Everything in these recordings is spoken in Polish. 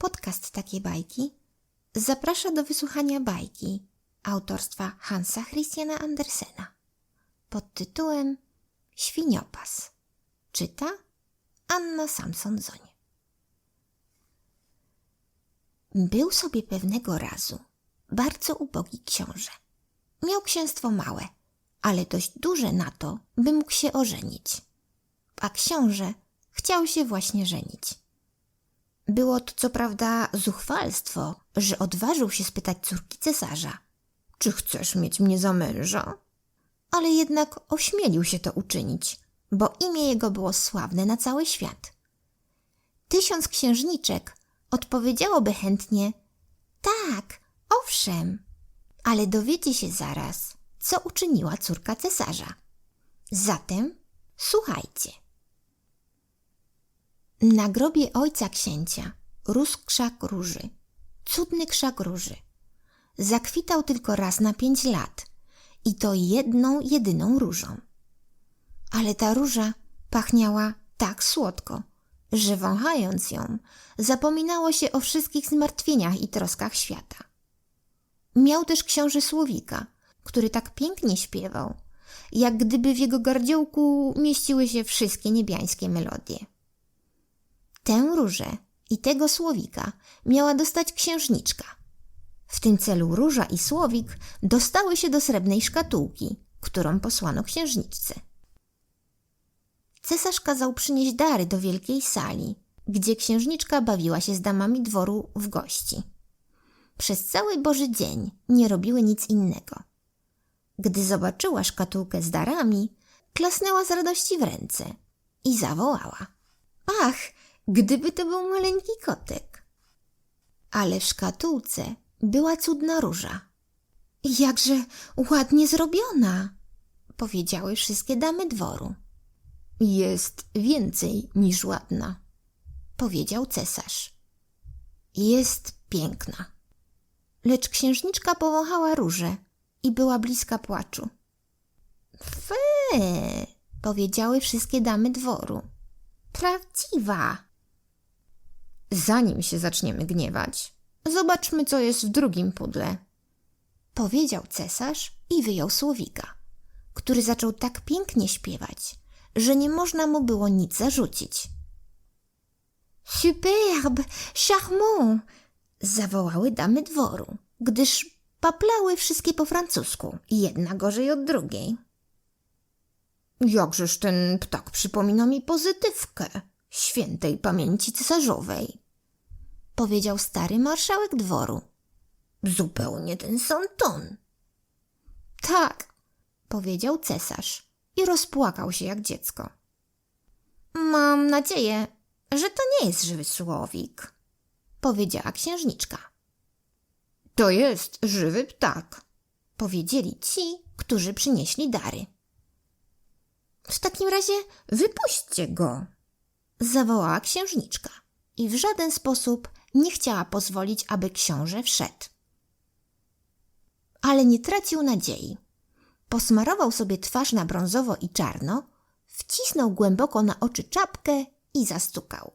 Podcast Takie Bajki zaprasza do wysłuchania bajki autorstwa Hansa Christiana Andersena pod tytułem Świniopas. Czyta Anna Samson-Zoń. Był sobie pewnego razu bardzo ubogi książę. Miał księstwo małe, ale dość duże na to, by mógł się ożenić. A książę chciał się właśnie żenić. Było to co prawda zuchwalstwo, że odważył się spytać córki cesarza: Czy chcesz mieć mnie za męża? Ale jednak ośmielił się to uczynić, bo imię jego było sławne na cały świat. Tysiąc księżniczek odpowiedziałoby chętnie: Tak, owszem, ale dowiecie się zaraz, co uczyniła córka cesarza. Zatem słuchajcie. Na grobie ojca księcia rósł krzak róży, cudny krzak róży. Zakwitał tylko raz na pięć lat i to jedną, jedyną różą. Ale ta róża pachniała tak słodko, że wąchając ją, zapominało się o wszystkich zmartwieniach i troskach świata. Miał też książę Słowika, który tak pięknie śpiewał, jak gdyby w jego gardziołku mieściły się wszystkie niebiańskie melodie. Tę różę i tego słowika miała dostać księżniczka. W tym celu róża i słowik dostały się do srebrnej szkatułki, którą posłano księżniczce. Cesarz kazał przynieść dary do wielkiej sali, gdzie księżniczka bawiła się z damami dworu w gości. Przez cały Boży dzień nie robiły nic innego. Gdy zobaczyła szkatułkę z darami, klasnęła z radości w ręce i zawołała: Ach, gdyby to był maleńki kotek! Ale w szkatułce była cudna róża. Jakże ładnie zrobiona! powiedziały wszystkie damy dworu. Jest więcej niż ładna, powiedział cesarz. Jest piękna. Lecz księżniczka powąchała różę i była bliska płaczu. Fe, powiedziały wszystkie damy dworu. Prawdziwa. Zanim się zaczniemy gniewać, zobaczmy, co jest w drugim pudle. Powiedział cesarz i wyjął słowika, który zaczął tak pięknie śpiewać, że nie można mu było nic zarzucić. Superbe, charmant! zawołały damy dworu, gdyż paplały wszystkie po francusku, jedna gorzej od drugiej. Jakżeż ten ptak przypomina mi pozytywkę świętej pamięci cesarzowej, powiedział stary marszałek dworu. Zupełnie ten sam ton. Tak, powiedział cesarz i rozpłakał się jak dziecko. Mam nadzieję, że to nie jest żywy słowik, powiedziała księżniczka. To jest żywy ptak, powiedzieli ci, którzy przynieśli dary. W takim razie wypuśćcie go, zawołała księżniczka i w żaden sposób nie chciała pozwolić, aby książę wszedł. Ale nie tracił nadziei. Posmarował sobie twarz na brązowo i czarno, wcisnął głęboko na oczy czapkę i zastukał.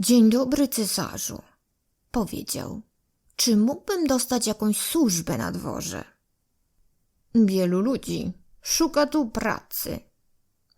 Dzień dobry, cesarzu, powiedział. Czy mógłbym dostać jakąś służbę na dworze? Wielu ludzi szuka tu pracy,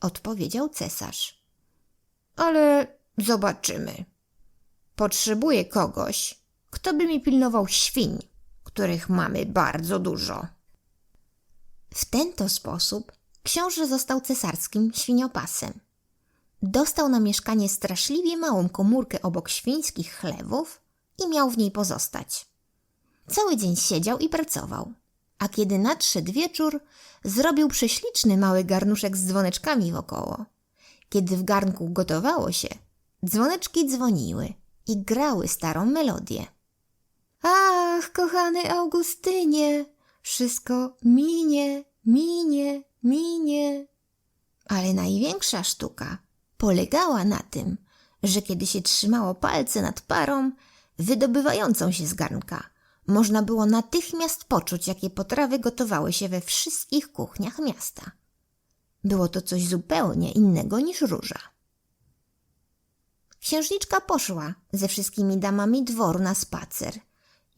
odpowiedział cesarz. Ale zobaczymy. Potrzebuję kogoś, kto by mi pilnował świń, których mamy bardzo dużo. W ten to sposób książę został cesarskim świniopasem. Dostał na mieszkanie straszliwie małą komórkę obok świńskich chlewów i miał w niej pozostać. Cały dzień siedział i pracował, a kiedy nadszedł wieczór, zrobił prześliczny mały garnuszek z dzwoneczkami wokoło. Kiedy w garnku gotowało się, dzwoneczki dzwoniły i grały starą melodię. Ach, kochany Augustynie, wszystko minie, minie, minie. Ale największa sztuka polegała na tym, że kiedy się trzymało palce nad parą wydobywającą się z garnka, można było natychmiast poczuć, jakie potrawy gotowały się we wszystkich kuchniach miasta. Było to coś zupełnie innego niż róża. Księżniczka poszła ze wszystkimi damami dworu na spacer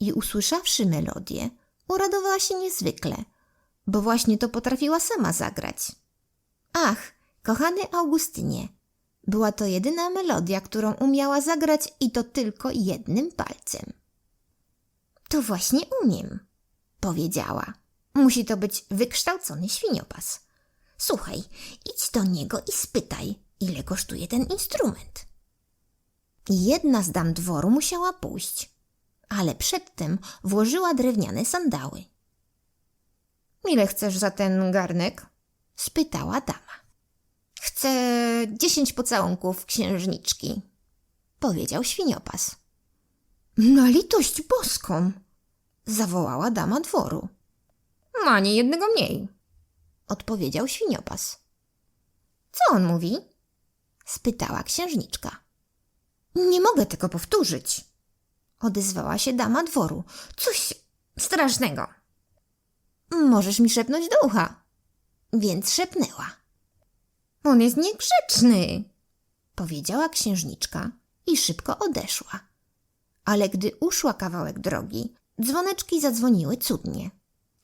i usłyszawszy melodię, uradowała się niezwykle, bo właśnie to potrafiła sama zagrać. Ach, kochany Augustynie, była to jedyna melodia, którą umiała zagrać i to tylko jednym palcem. To właśnie umiem, powiedziała. Musi to być wykształcony świniopas. Słuchaj, idź do niego i spytaj, ile kosztuje ten instrument. Jedna z dam dworu musiała pójść, ale przedtem włożyła drewniane sandały. Ile chcesz za ten garnek? spytała dama. Chcę dziesięć pocałunków księżniczki, powiedział świniopas. Na litość boską, zawołała dama dworu. Ani jednego mniej, odpowiedział świniopas. Co on mówi? spytała księżniczka. Nie mogę tego powtórzyć, odezwała się dama dworu. Coś strasznego. Możesz mi szepnąć do ucha. Więc szepnęła. On jest niegrzeczny, powiedziała księżniczka i szybko odeszła. Ale gdy uszła kawałek drogi, dzwoneczki zadzwoniły cudnie.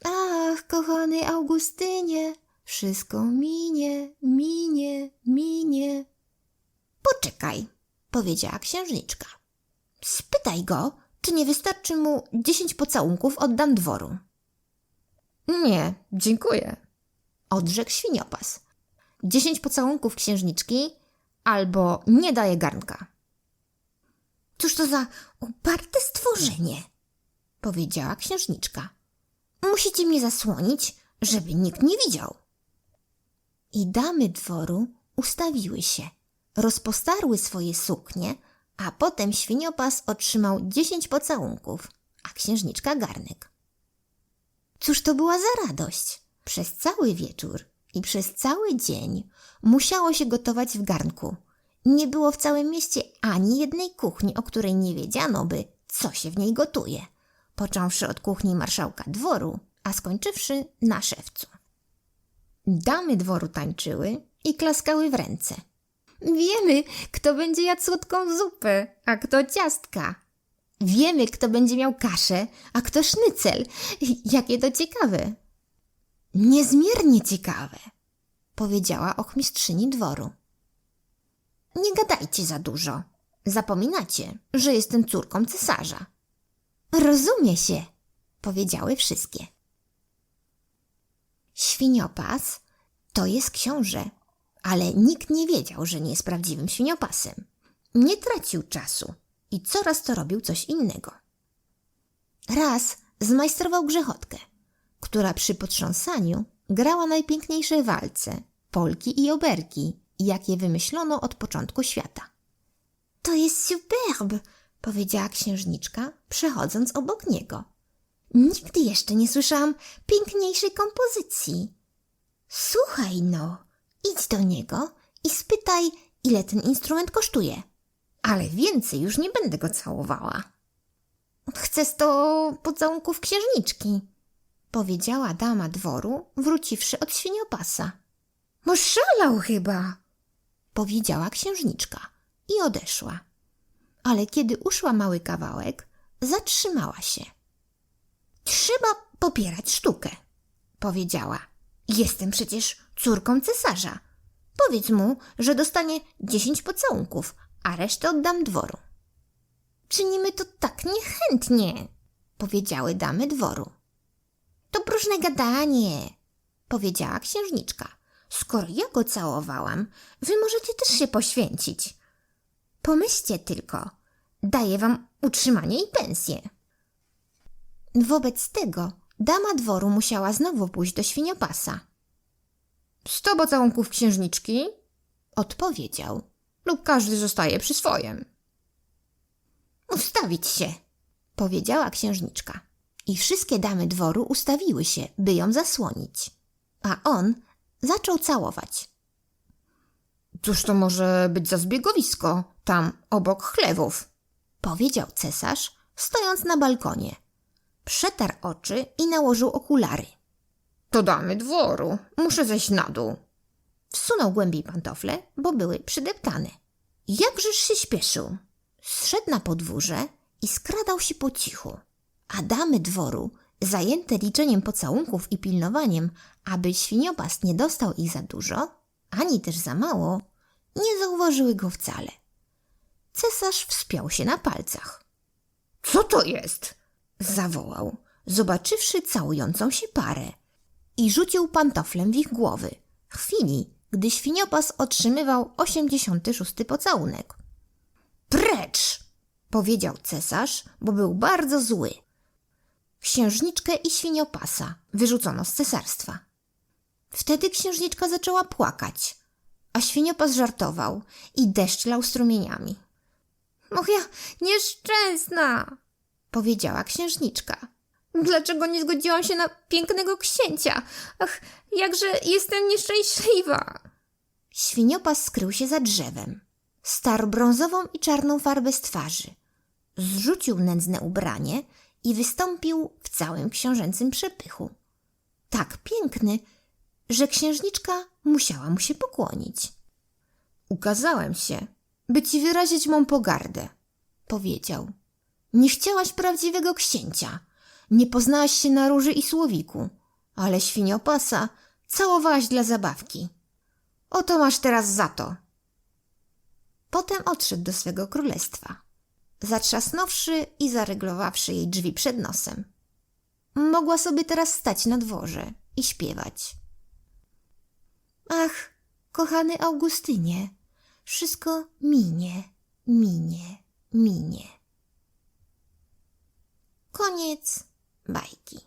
Ach, kochany Augustynie, wszystko minie, minie, minie. Poczekaj, powiedziała księżniczka. Spytaj go, czy nie wystarczy mu dziesięć pocałunków od dam dworu. Nie, dziękuję, odrzekł świniopas. Dziesięć pocałunków księżniczki albo nie daje garnka. Cóż to za uparte stworzenie, powiedziała księżniczka. Musicie mnie zasłonić, żeby nikt nie widział. I damy dworu ustawiły się, rozpostarły swoje suknie, a potem świniopas otrzymał dziesięć pocałunków, a księżniczka garnek. Cóż to była za radość? Przez cały wieczór i przez cały dzień musiało się gotować w garnku. Nie było w całym mieście ani jednej kuchni, o której nie wiedziano by, co się w niej gotuje, począwszy od kuchni marszałka dworu, a skończywszy na szewcu. Damy dworu tańczyły i klaskały w ręce. Wiemy, kto będzie jadł słodką zupę, a kto ciastka. Wiemy, kto będzie miał kaszę, a kto sznycel. Jakie to ciekawe. Niezmiernie ciekawe, powiedziała ochmistrzyni dworu. Nie gadajcie za dużo. Zapominacie, że jestem córką cesarza. Rozumie się, powiedziały wszystkie. Świniopas to jest książę, ale nikt nie wiedział, że nie jest prawdziwym świniopasem. Nie tracił czasu i coraz to robił coś innego. Raz zmajstrował grzechotkę, która przy potrząsaniu grała najpiękniejsze walce, polki i oberki, jakie wymyślono od początku świata. To jest superb, powiedziała księżniczka, przechodząc obok niego. Nigdy jeszcze nie słyszałam piękniejszej kompozycji. Słuchaj no, idź do niego i spytaj, ile ten instrument kosztuje. Ale więcej już nie będę go całowała. Chcę sto pocałunków księżniczki, powiedziała dama dworu, wróciwszy od świniopasa. Oszalał chyba, powiedziała księżniczka i odeszła. Ale kiedy uszła mały kawałek, zatrzymała się. Trzeba popierać sztukę, powiedziała. Jestem przecież córką cesarza. Powiedz mu, że dostanie dziesięć pocałunków, a resztę oddam dworu. Czynimy to tak niechętnie, powiedziały damy dworu. To próżne gadanie, powiedziała księżniczka. Skoro ja go całowałam, wy możecie też się poświęcić. Pomyślcie tylko, daję wam utrzymanie i pensję. Wobec tego dama dworu musiała znowu pójść do świniopasa. Sto pocałunków księżniczki? Odpowiedział. Lub każdy zostaje przy swojem. Ustawić się, powiedziała księżniczka. I wszystkie damy dworu ustawiły się, by ją zasłonić. A on zaczął całować. Cóż to może być za zbiegowisko, tam obok chlewów? Powiedział cesarz, stojąc na balkonie. Przetarł oczy i nałożył okulary. To damy dworu, muszę zejść na dół. Wsunął głębiej pantofle, bo były przydeptane. Jakżeż się śpieszył. Zszedł na podwórze i skradał się po cichu. A damy dworu, zajęte liczeniem pocałunków i pilnowaniem, aby świniopast nie dostał ich za dużo, ani też za mało, nie zauważyły go wcale. Cesarz wspiął się na palcach. Co to jest? zawołał, zobaczywszy całującą się parę i rzucił pantoflem w ich głowy. W chwili, gdy świniopas otrzymywał 86 pocałunek. Precz! powiedział cesarz, bo był bardzo zły. Księżniczkę i świniopasa wyrzucono z cesarstwa. Wtedy księżniczka zaczęła płakać, a świniopas żartował i deszcz strumieniami. Moja nieszczęsna, powiedziała księżniczka. Dlaczego nie zgodziłam się na pięknego księcia? Ach, jakże jestem nieszczęśliwa. Świniopas skrył się za drzewem. Starł brązową i czarną farbę z twarzy. Zrzucił nędzne ubranie i wystąpił w całym książęcym przepychu. Tak piękny, że księżniczka musiała mu się pokłonić. Ukazałem się, by ci wyrazić mą pogardę, powiedział. Nie chciałaś prawdziwego księcia, nie poznałaś się na róży i słowiku, ale świniopasa całowałaś dla zabawki. Oto masz teraz za to. Potem odszedł do swego królestwa, zatrzasnąwszy i zaryglowawszy jej drzwi przed nosem. Mogła sobie teraz stać na dworze i śpiewać. Ach, kochany Augustynie, wszystko minie, minie, minie. Koniec bajki.